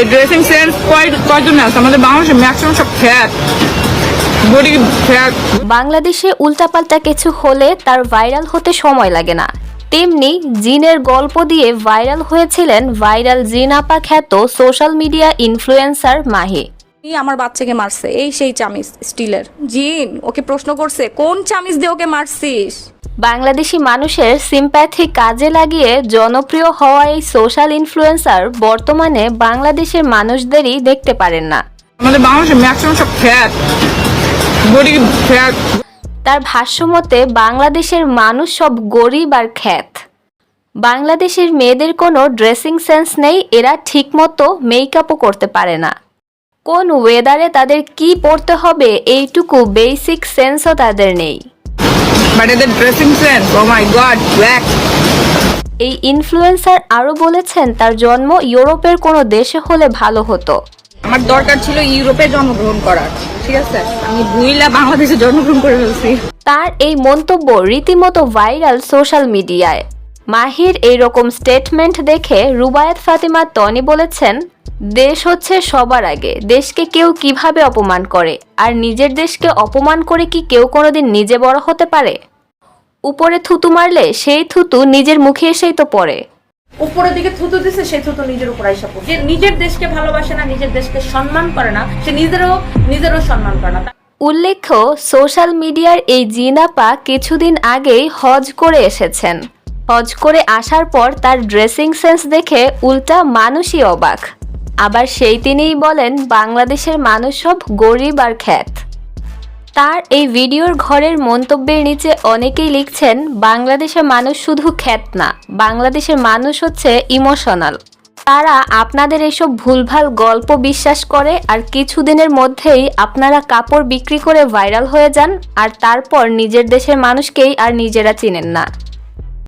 এই dressing sense কয় কয়জন আছে? আমাদের বাংলাদেশে ম্যাক্সিমাম সব ফ্যাট বাংলাদেশে উল্টাপাল্টা কিছু হলে তার ভাইরাল হতে সময় লাগে না। তেমনি জিনের গল্প দিয়ে ভাইরাল হয়েছিলেন ভাইরাল জিন আপা খ্যাত সোশ্যাল মিডিয়া ইনফ্লুয়েন্সার মাহি। আমার বাচ্চাকে মারছে এই সেই চামিচ স্টিলের। জিন ওকে প্রশ্ন করছে কোন চামিচ দিয়ে ওকে মারছিস? বাংলাদেশি মানুষের সিম্প্যাথি কাজে লাগিয়ে জনপ্রিয় হওয়া এই সোশ্যাল ইনফ্লুয়েন্সার বর্তমানে বাংলাদেশের মানুষদেরই দেখতে পারেন না। আমাদের বাংলাদেশে ম্যাক্সিমাম সব ফ্যাট গরিব ফ্যাট তার ভাষ্যমতে বাংলাদেশের মানুষ সব গরিব আর খ্যাত। বাংলাদেশের মেয়েদের কোনো ড্রেসিং সেন্স নেই এরা ঠিকমতো মেকআপও করতে পারে না। কোন ওয়েদারে তাদের কি পড়তে হবে এইটুকু বেসিক সেন্সও তাদের নেই। বাট এদের dressing sense oh my god black এই ইনফ্লুয়েন্সার আরও বলেছেন তার জন্ম ইউরোপের কোনো দেশে হলে ভালো হতো। আমার দরকার ছিল ইউরোপে জন্মগ্রহণ করার ঠিক আছে? আমি ভুইলা বাংলাদেশে জন্মগ্রহণ করে ফেলছি। তার এই মন্তব্য রীতিমতো ভাইরাল সোশ্যাল মিডিয়ায় মাহির এই রকম স্টেটমেন্ট দেখে রুবায়াত ফাতিমা তনি বলেছেন দেশ হচ্ছে সবার আগে। দেশকে কেউ কীভাবে অপমান করে? আর নিজের দেশকে অপমান করে কি কেউ কোনোদিন নিজে বড় হতে পারে? উপরে থুতু মারলে সেই থুতু নিজের মুখে এসেই তো পড়ে। উপরের দিকে থুতু দিছে সেই থুতু নিজের উপর আইসা। যে নিজের দেশকে ভালোবাসে না নিজের দেশকে সম্মান করে না সে নিজেরও নিজেরও সম্মান করে না। উল্লেখ্য সোশ্যাল মিডিয়ার এই জিনাপা কিছুদিন আগেই হজ করে এসেছেন। হজ করে আসার পর তার ড্রেসিং সেন্স দেখে উল্টা মানুষই অবাক। আবার সেই তিনিই বলেন, বাংলাদেশের মানুষ সব গরিব আর খ্যাত। তার এই ভিডিওর ঘরের মন্তব্যের নিচে অনেকেই লিখছেন, বাংলাদেশের মানুষ শুধু খ্যাত না, বাংলাদেশের মানুষ হচ্ছে ইমোশনাল। তারা আপনাদের এসব ভুলভাল গল্প বিশ্বাস করে আর কিছুদিনের মধ্যেই আপনারা কাপড় বিক্রি করে ভাইরাল হয়ে যান আর তারপর নিজের দেশের মানুষকেই আর নিজেরা চিনেন না।